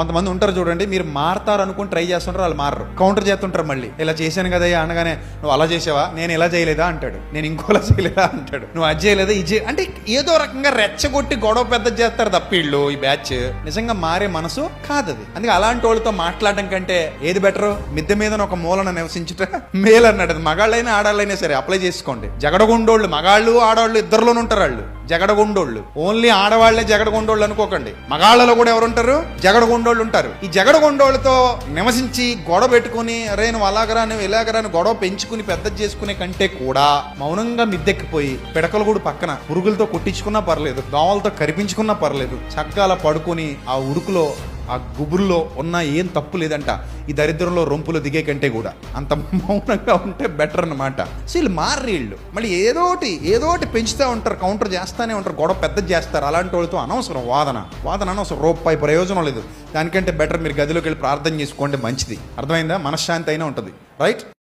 కొంతమంది ఉంటారు చూడండి మీరు మారతారు అనుకుని ట్రై చేస్తుంటారు వాళ్ళు మారరు. కౌంటర్ చేస్తుంటారు మళ్ళీ. ఇలా చేశాను కదా అనగానే నువ్వు అలా చేసావా? నేను ఇలా చేయలేదా? అంటాడు. నేను ఇంకోలా చేయలేదా? అంటాడు. నువ్వు అది చేయలేదా? ఇది అంటే ఏదో రకంగా రెచ్చగొట్టి గొడవ పెద్ద చేస్తారు తప్పిళ్ళు ఈ బ్యాచ్. నిజంగా మారే మనసు కాదు అందుకే అలాంటి వాళ్ళతో మాట్లాడడం కంటే ఏది బెటర్? మిద్దె మీద ఒక మూలన నివసించుట మేలు అన్నాడు మగాళ్ళైనా ఆడాళ్ళైనా సరే అప్లై చేసుకోండి. జగడగుండోళ్ళు మగాళ్ళు ఆడవాళ్ళు ఇద్దరులోనే ఉంటారు వాళ్ళు. జగడగొండోళ్ళు. ఓన్లీ ఆడవాళ్ళే జగడగొండోళ్ళు అనుకోకండి. మగాళ్ళలో కూడా ఎవరు ఉంటారు జగడగొండోళ్ళు ఉంటారు. ఈ జగడగొండోళ్ళతో నివసించి గొడవ పెట్టుకుని అరే నువ్వు అలాగరా నువ్వు ఇలాగరా గొడవ పెంచుకుని పెద్ద చేసుకునే కంటే కూడా మౌనంగా మిద్దెక్కిపోయి పిడకలు కూడా పక్కన పురుగులతో కొట్టించుకున్నా పర్లేదు దోమలతో కరిపించుకున్నా పర్లేదు చక్కగా పడుకుని పడుకొని ఆ ఉడుకులో ఆ గుబురులో ఉన్న ఏం తప్పు లేదంట. ఈ దరిద్రంలో రొంపులు దిగే కంటే కూడా. అంత మౌనంగా ఉంటే బెటర్ అన్నమాట. సో వీళ్ళు మార్రి మళ్ళీ ఏదోటి ఏదోటి పెంచుతూ ఉంటారు కౌంటర్ చేస్తానే ఉంటారు. గొడవ పెద్ద చేస్తారు. అలాంటి వాళ్ళతో అనవసరం వాదన. వాదన అనవసరం. రూపాయి ప్రయోజనం లేదు. దానికంటే బెటర్ మీరు గదిలోకి వెళ్ళి ప్రార్థన చేసుకోండి మంచిది. అర్థమైందా? మనశ్శాంతి అయినా ఉంటుంది. రైట్